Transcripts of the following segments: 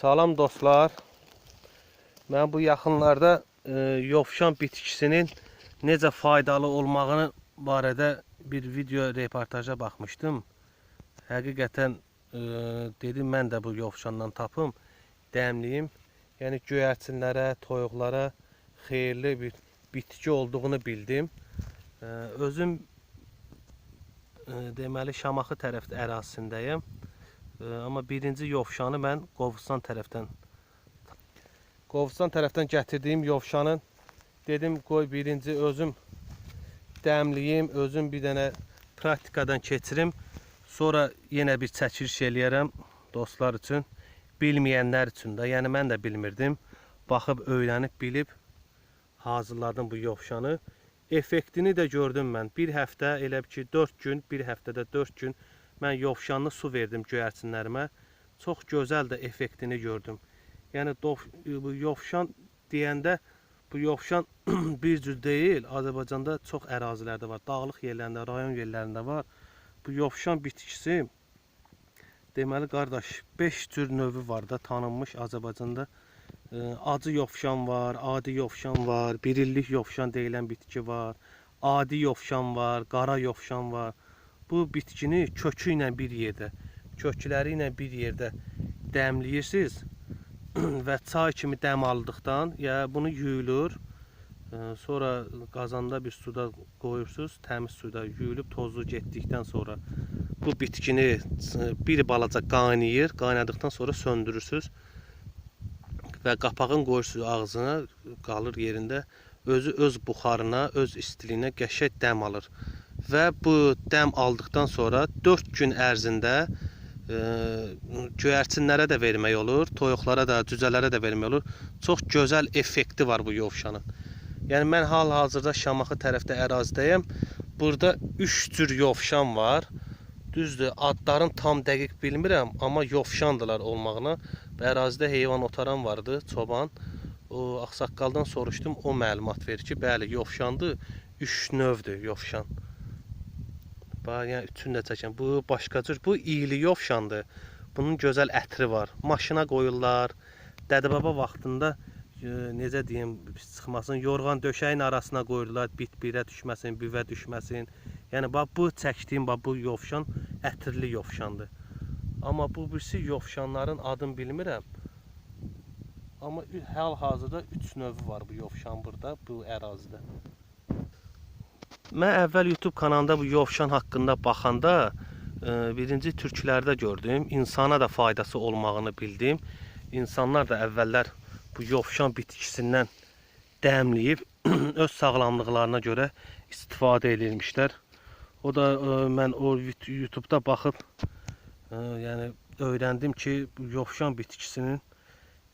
Salam dostlar. Mən bu yaxınlarda e, yovşan bitkisinin necə faydalı olmağını barədə bir video reportaja baxmışdım. Həqiqətən e, dedim mən də bu yovşandan tapım, dəmliyim. Yəni göyərçinlərə, toyuqlara xeyirli bir bitki olduğunu bildim. E, özüm e, deməli Şamaxı tərəfdə ərazisindəyim. E, amma birinci yovşanı mən Qovustan tərəfdən Qovustan tərəfdən gətirdiyim yovşanın dedim qoy birinci özüm dəmliyim, özüm bir dənə praktikadan keçirim. Sonra yenə bir çəkiliş eləyərəm dostlar üçün, bilməyənlər üçün də. Yəni mən də bilmirdim. Baxıb öyrənib bilib hazırladım bu yovşanı. Effektini də gördüm mən. Bir həftə elə ki 4 gün, bir həftədə 4 gün mən yovşanlı su verdim göyərçinlərimə. Çox gözəl də effektini gördüm. Yəni dof, bu yovşan deyəndə bu yovşan bir cür deyil. Azərbaycanda çox ərazilərdə var. Dağlıq yerlərində, rayon yerlərində var. Bu yovşan bitkisi deməli qardaş 5 cür növü var da tanınmış Azərbaycanda. Ee, Acı yovşan var, adi yovşan var, birillik yovşan deyilən bitki var. Adi yovşan var, qara yovşan var. Bu bitkini kökü ilə bir yerdə, kökləri ilə bir yerdə dəmləyirsiniz və çay kimi dəm aldıqdan ya bunu yuyulur. e, Sonra qazanda bir suda qoyursunuz, təmiz suda yuyulub tozu getdikdən sonra bu bitkini e, bir balaca qaynayır, qaynadıqdan sonra söndürürsüz və qapağın qoyursunuz ağzına, qalır yerində. Özü öz buxarına, öz istiliyinə qəşəng dəm alır. Və bu dəm aldıqdan sonra 4 gün ərzində e, göyərçinlərə də vermək olur, toyuqlara da, cücələrə də vermək olur. Çox gözəl effekti var bu yovşanın. Yəni mən hal-hazırda Şamaxı tərəfdə ərazidəyəm. Burada 3 cür yovşan var. Düzdür, adlarını tam dəqiq bilmirəm, amma yovşandılar olmağına. Və ərazidə heyvan otaran vardı, çoban. O ağsaqqaldan soruşdum, o məlumat verir ki, bəli, yovşandır. 3 növdür yovşan. Bax, yəni üçünü də çəkən. Bu başqa cür, bu iyli yovşandır. Bunun gözəl ətri var. Maşına qoyurlar. Dədəbaba vaxtında e, necə deyim, çıxmasın, yorğan döşəyin arasına qoyurlar, bit birə düşməsin, büvə düşməsin. Yəni bax bu çəkdiyim bax bu yovşan ətirli yovşandır. Amma bu birisi yovşanların adını bilmirəm. Amma hal-hazırda 3 növü var bu yovşan burada, bu ərazidə. Mən əvvəl YouTube kanalında bu yovşan haqqında baxanda e, birinci türklərdə gördüm. İnsana da faydası olmağını bildim. İnsanlar da əvvəllər bu yovşan bitkisindən dəmləyib öz sağlamlıqlarına görə istifadə edilmişlər. O da e, mən o YouTube-da baxıb e, yəni öyrəndim ki, yovşan bitkisinin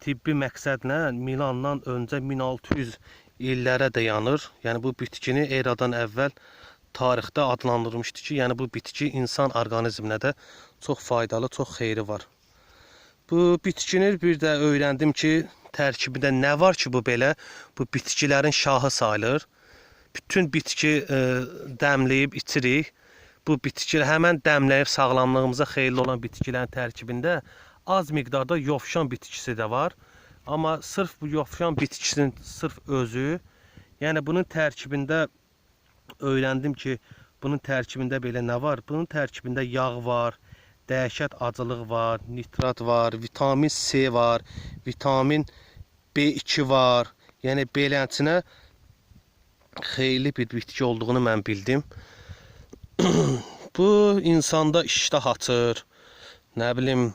tibbi məqsədlə Milandan öncə 1600 illərə dayanır. Yəni bu bitkini eradan əvvəl tarixdə adlandırmışdı ki, yəni bu bitki insan orqanizminə də çox faydalı, çox xeyri var. Bu bitkini bir də öyrəndim ki, tərkibində nə var ki, bu belə bu bitkilərin şahı sayılır. Bütün bitki e, dəmləyib içirik. Bu bitki həmən dəmləyib sağlamlığımıza xeyirli olan bitkilərin tərkibində az miqdarda yovşan bitkisi də var. Amma sırf bu yovşan bitkisinin sırf özü, yəni bunun tərkibində öyrəndim ki, bunun tərkibində belə nə var? Bunun tərkibində yağ var, dəhşət acılıq var, nitrat var, vitamin C var, vitamin B2 var. Yəni belənçinə xeyirli bir bitki olduğunu mən bildim. Bu insanda iştah açır. Nə bilim,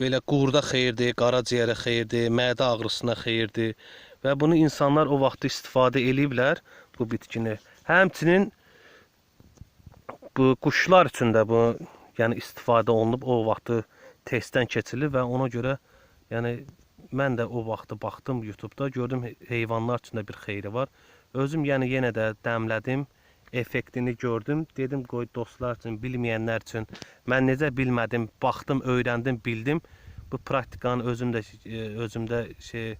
belə qurda xeyirdir, qaraciyərə xeyirdir, mədə ağrısına xeyirdir və bunu insanlar o vaxt istifadə eləyiblər bu bitkini. Həmçinin bu quşlar üçün də bu yəni istifadə olunub o vaxtı testdən keçirilib və ona görə yəni mən də o vaxtı baxdım YouTube-da, gördüm he- heyvanlar üçün də bir xeyri var. Özüm yəni yenə də dəmlədim, effektini gördüm. Dedim qoy dostlar üçün, bilməyənlər üçün mən necə bilmədim, baxdım, öyrəndim, bildim. Bu praktikanı özüm də e, özümdə şey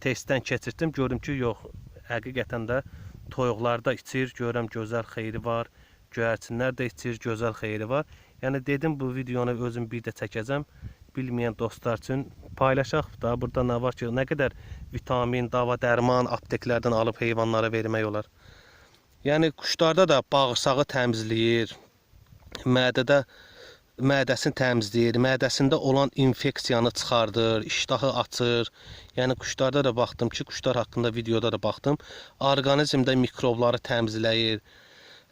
testdən keçirtdim. Gördüm ki, yox, həqiqətən də toyuqlarda içir, görürəm gözəl xeyri var. Göyərçinlər də içir, gözəl xeyri var. Yəni dedim bu videonu özüm bir də çəkəcəm. Bilməyən dostlar üçün paylaşaq da burada nə var ki, nə qədər vitamin, dava, dərman apteklərdən alıb heyvanlara vermək olar. Yəni quşlarda da bağırsağı təmizləyir, mədədə mədəsini təmizləyir, mədəsində olan infeksiyanı çıxardır, iştahı açır. Yəni quşlarda da baxdım ki, quşlar haqqında videoda da baxdım. Orqanizmdə mikrobları təmizləyir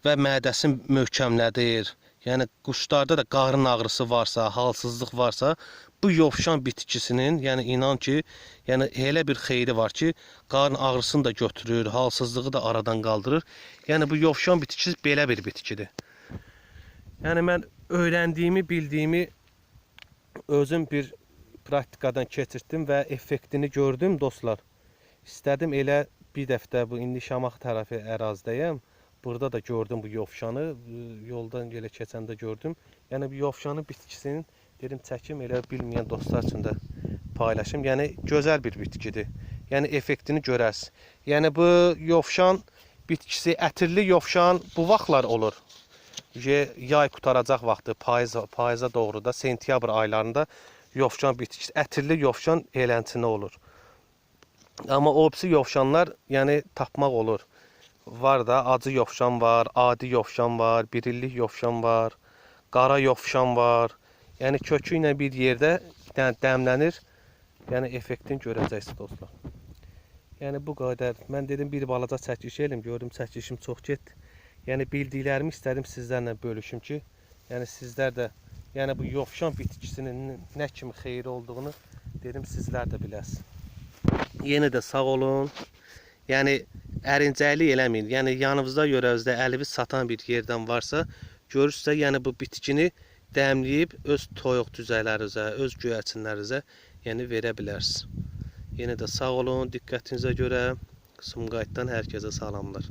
və mədəsini möhkəmlədir. Yəni quşlarda da qarın ağrısı varsa, halsızlıq varsa, bu yovşan bitkisinin, yəni inan ki, yəni elə bir xeyri var ki, qarın ağrısını da götürür, halsızlığı da aradan qaldırır. Yəni bu yovşan bitkisi belə bir bitkidir. Yəni mən öyrəndiyimi, bildiyimi özüm bir praktikadan keçirtdim və effektini gördüm dostlar. İstədim elə bir dəfə bu indi Şamaxı tərəfi ərazidəyəm. Burada da gördüm bu yovşanı, yoldan elə keçəndə gördüm. Yəni bu yovşanın bitkisinin dedim çəkim elə bilməyən dostlar üçün də paylaşım. Yəni gözəl bir bitkidir. Yəni effektini görərsiniz. Yəni bu yovşan bitkisi, ətirli yovşan bu vaxtlar olur. Yay qutaracaq vaxtı, payız payıza doğru da sentyabr aylarında yovşan bitkisi, ətirli yovşan elənçinə olur. Amma o birisi yovşanlar, yəni tapmaq olur. Var da acı yovşan var, adi yovşan var, birillik yovşan var, qara yovşan var. Yəni kökü ilə bir yerdə yəni dəmlənir. Yəni effektini görəcəksiniz dostlar. Yəni bu qədər. Mən dedim bir balaca çəkiş elim, gördüm çəkişim çox getdi. Yəni bildiklərimi istədim sizlərlə bölüşüm ki, yəni sizlər də yəni bu yovşan bitkisinin nə kimi xeyri olduğunu dedim sizlər də biləsiniz. Yenə də sağ olun. Yəni ərincəklik eləməyin. Yəni yanınızda yörənizdə əliniz satan bir yerdən varsa, görürsə, yəni bu bitkini dəmləyib öz toyuq düzəklərinizə, öz göyərçinlərinizə yəni verə bilərsiniz. Yenə də sağ olun, diqqətinizə görə Sumqayıtdan hər salamlar.